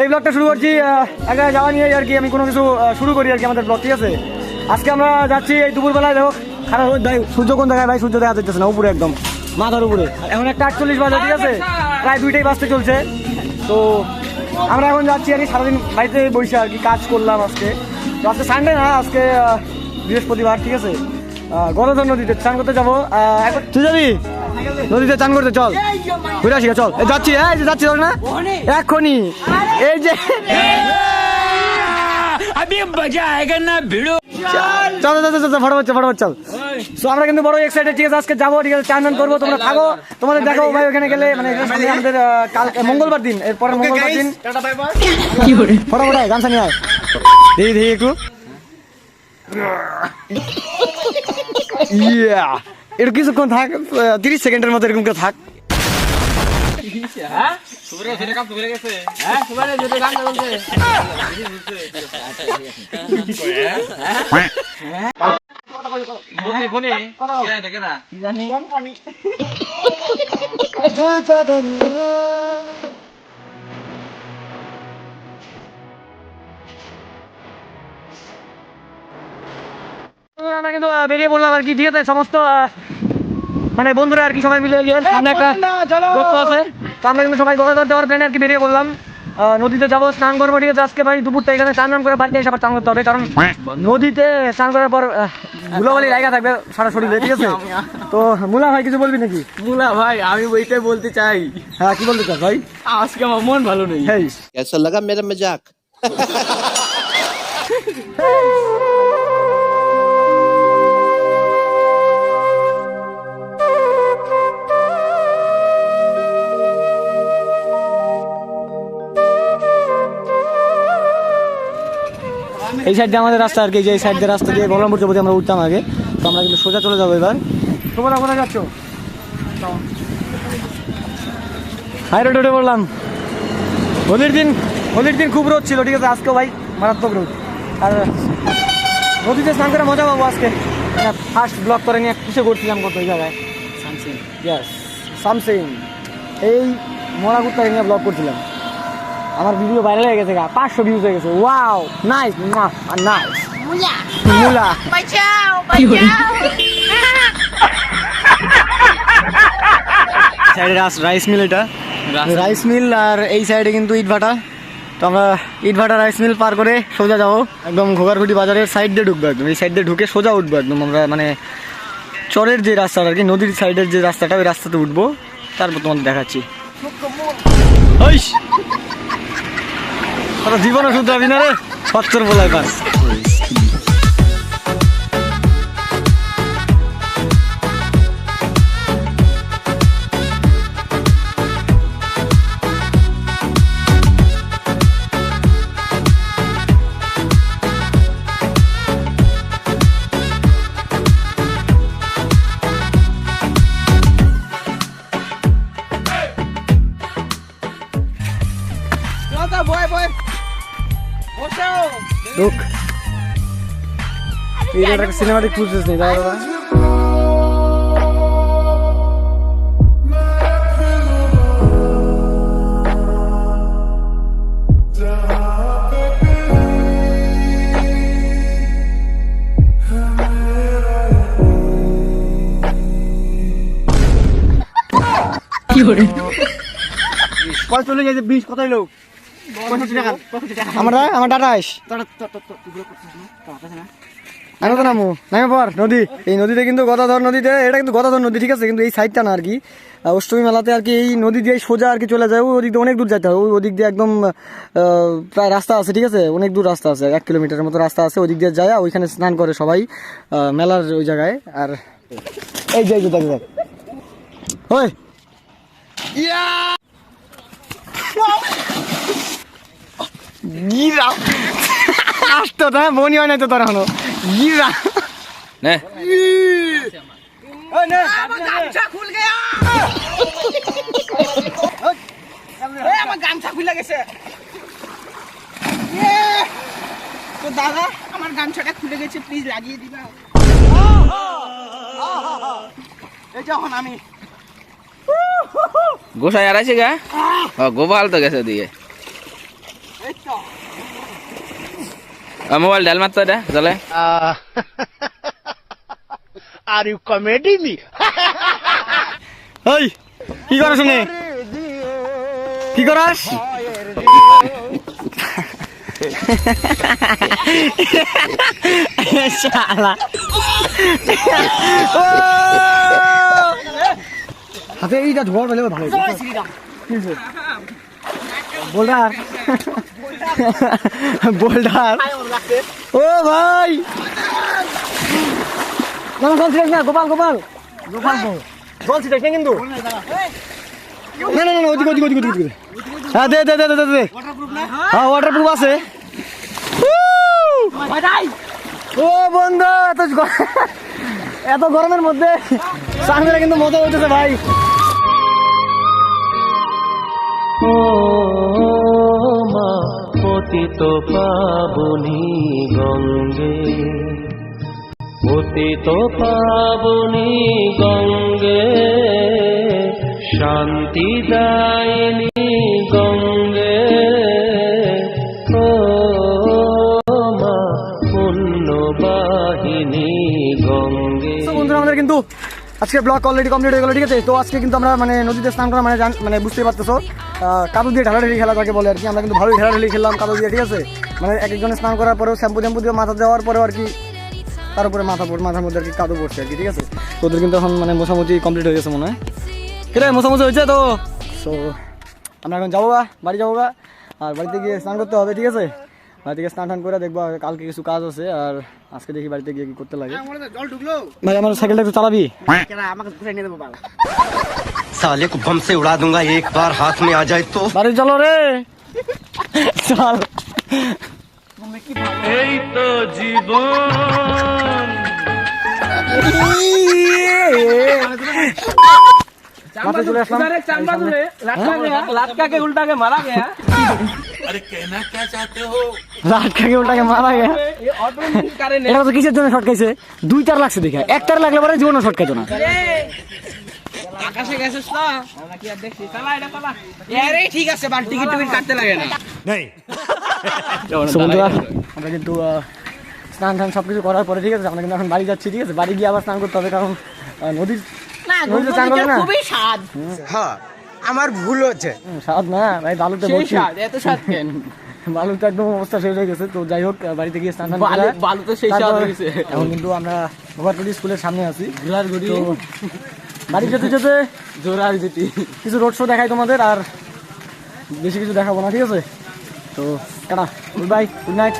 এই ব্লগটা শুরু করছি আহ, এক জায়গায় যাওয়া নিয়ে আর কি। আমি কোনো কিছু শুরু করি আর কি আমাদের ব্লগ ঠিক আছে? আজকে আমরা যাচ্ছি এই দুপুরবেলায় দেখো খারাপ সূর্য কোন জায়গায়? ভাই সূর্য দেখা যাচ্ছে না উপরে একদম। মাথার উপরে। এখন একটা আটচল্লিশ বাজে ঠিক আছে? প্রায় দুইটাই বাজতে চলছে। তো আমরা এখন যাচ্ছি আর কি সারাদিন বাড়িতে বসে আর কি কাজ করলাম আজকে। তো আজকে সানডে না আজকে বৃহস্পতিবার ঠিক আছে? গণধর নদীতে চান করতে যাব। তুই যাবি? নদীতে চান করতে চল। ঘুরে আসি চল। যাচ্ছি এই যে যাচ্ছি না। এখনই এই যে চল চল চল চল ফটাফট ফটাফট চল। সো আমরা কিন্তু বড় এক্সাইটেড ঠিক আছে? আজকে যাব ঠিক আছে? চান করব তোমরা থাকো। তোমাদের দেখো ভাই ওখানে গেলে মানে আমাদের মঙ্গলবার দিন। এরপরে মঙ্গলবার দিন। ফটাফট গামছা নিয়ে আয়। একটু। ইয়া একটু কিছুক্ষণ থাক তিরিশ সেকেন্ডের মতো এরকম কেউ থাক। আমরা কিন্তু বেরিয়ে পড়লাম আর কি। দিঘাতে সমস্ত মানে বন্ধুরা আর কি সবাই মিলে গিয়ে সামনে একটা আছে। তো আমরা কিন্তু সবাই গোলা ধরতে প্ল্যানে আর কি বেরিয়ে পড়লাম। নদীতে যাব স্নান করব ঠিক আছে। আজকে ভাই দুপুরটা এখানে স্নান করে বাড়িতে এসে আবার স্নান করতে হবে কারণ নদীতে স্নান করার পর ধুলোবালি জায়গা থাকবে সারা শরীরে ঠিক আছে? তো মুলা ভাই কিছু বলবি নাকি? মুলা ভাই আমি ওইটাই বলতে চাই। হ্যাঁ কি বলতে চাই ভাই? আজকে আমার মন ভালো নেই। কেসা লাগা মেরা মজাক সাইড দিয়ে আমাদের রাস্তা আর কি যে সাইড দিয়ে রাস্তা দিয়ে বলরামপুর যাব আমরা উঠতাম আগে। তো আমরা কিন্তু সোজা চলে যাব এবার। তোমরা কোথায় যাচ্ছ? হাই রোড উঠে পড়লাম। হোলির দিন হোলির দিন খুব রোদ ছিল ঠিক আছে? আজকেও ভাই মারাত্মক রোদ। আর নদীতে স্নান করে মজা পাবো আজকে। ফার্স্ট ব্লগ করে নিয়ে কিসে করছিলাম কত ওই জায়গায়। ইয়াস সামসিং এই মরা কুত্তা নিয়ে ব্লগ করছিলাম। আমার ভিডিও ভাইরাল হয়ে গেছে গা পাঁচশো ভিউজ হয়ে গেছে। Wow nice nice. মুলা bachao. সাইডে রাইস মিল এটা। রাইস মিল আর এই সাইডে কিন্তু ইট ভাটা তো আমরা ইট ভাটা রাইস মিল পার করে সোজা যাব। একদম ঘোগারকুটি বাজারের সাইড দিয়ে ঢুকবো একদম। এই সাইড দিয়ে ঢুকে সোজা উঠবো একদম। আমরা মানে চরের যে রাস্তাটা আর কি নদীর সাইডের যে রাস্তাটা ওই রাস্তাতে উঠবো। তারপর তোমাদের দেখাচ্ছি। ওইস জীবনে জীবনও শুধু হবি না রে সত্তর বলায় পাস ঢুক এই একটা সিনেমাটিক ফুটেজ নেই দাদা দাদা কত চলে গেছে বিশ? কত লোক? আমার আমার ডাটা আইস আমি তো নামু নামে পর নদী এই নদীতে কিন্তু গদাধর নদীতে এটা কিন্তু গদাধর নদী ঠিক আছে কিন্তু এই সাইডটা না আর কি অষ্টমী মেলাতে আর কি এই নদী দিয়ে সোজা আর কি চলে যায় ওই দিয়ে অনেক দূর যেতে হয় ওই ওদিক দিয়ে একদম প্রায় রাস্তা আছে ঠিক আছে অনেক দূর রাস্তা আছে এক কিলোমিটারের মতো রাস্তা আছে ওদিক দিয়ে যায় ওইখানে স্নান করে সবাই মেলার ওই জায়গায় আর এই যে দেখ দেখ ওই গিরা আসতো তো হ্যাঁ বনি হয় না তো তোর এখনও গিরা নে। গামছা খুল গেয়া এ আমার গামছা খুলে গেছে। এ, তো দাদা আমার গামছাটা খুলে গেছে প্লিজ লাগিয়ে দিবা। এই যখন আমি। গোসাই আর আছে গা? গোপাল তো গেছে দিকে মোবাইল ডাল মারতো এটা চলে Are you comedy me? এই কি করাস শুনে কি করাস শালা! হাতে এইটা ধোয়ার ভালো হয়েছে। বোল্ডার। বোল্ডার। ও ভাই। না না, জল না? গোপাল গোপাল। গোপাল তো। জল ছিটাস না কিন্তু। না না না ওদিকে ওদিকে ওদিকে ওদিকে। হ্যাঁ দে দে দে দে দে হ্যাঁ ওয়াটার প্রুফ আছে ও বন্ধু এত এত গরমের মধ্যে সামনে কিন্তু মজা হইতেছে ভাই। ও পতিত পাবনি গঙ্গে। পতিত পাবনি গঙ্গে, শান্তি দায়নি গঙ্গে। ও মা, পুণ্যবাহিনী গঙ্গে। আমাদের কিন্তু আজকে ব্লগ অলরেডি কমপ্লিট হয়ে গেল, ঠিক আছে? তো আজকে কিন্তু আমরা মানে নদীতে স্নান করা মানে মানে বুঝতে পারতেছো। কাদু দিয়ে ঢালাঢালি খেলা যাকে বলে আর কি। আমরা কিন্তু ভালোই ঢালাঢালি খেললাম কাদু দিয়ে, ঠিক আছে? মানে এক একজনে স্নান করার পরেও শ্যাম্পু ট্যাম্পু দিয়ে মাথা দেওয়ার পরেও আর কি তার উপরে মাথা মাথার মধ্যে আর কি কাদু পড়ছে আর কি, ঠিক আছে? তো ওদের কিন্তু এখন মানে মোছামুছি কমপ্লিট হয়ে গেছে মনে হয়। ঠিক আছে মোছামুছি হয়েছে তো? সো আমরা এখন যাব গা, বাড়ি যাব গা। আর বাড়িতে গিয়ে স্নান করতে হবে, ঠিক আছে? বাড়ি থেকে স্নান টান করে দেখবো আর কালকে কিছু কাজ আছে আর আজকে দেখি বাড়িতে গিয়ে কি করতে লাগে জল ঢুকলো ভাই আমার সাইকেলটা একটু চালাবি কেনা আমাকে ঘুরে নিয়ে দেবো বাবা साले को बम से उड़ा दूंगा एक बार हाथ में आ जाए तो বাড়ি চলো রে চল এই তো চলে আসলাম। হ্যাঁ? মারা গেয়া। আরে কেনা কে হো? মারা গেয়া। এটা তো কিসের জন্য শর্ট খাইছে? দুই তার লাগছে দেখা। এক তার লাগলে পরে জীবনও শর্ট খাইতো না। আকাশে গেছিস না? নাকি আর চালা এটা চালা। ঠিক আছে কাটতে লাগে না। নেই। বন্ধুরা আমরা কিন্তু স্নান টান সব কিছু করার পরে ঠিক আছে আমরা কিন্তু এখন বাড়ি যাচ্ছি ঠিক আছে? বাড়ি গিয়ে আবার স্নান করতে হবে কারণ নদীর না। খুবই স্বাদ। हाँ আমার ভুল হচ্ছে। স্বাদ না ভাই বালুতে স্বাদ এত স্বাদ কেন? বালুতে একদম অবস্থা শেষ হয়ে গেছে তো যাই হোক বাড়িতে গিয়ে স্নান বালু- বালু তো তারপর হয়ে গেছে। এখন কিন্তু আমরা স্কুলের সামনে আছি। ঘোরার ঘুরি বাড়ি যেতে যেতে জোরার যেটি কিছু রোড শো দেখাই তোমাদের আর বেশি কিছু দেখাবো না ঠিক আছে? তো tata good bye good night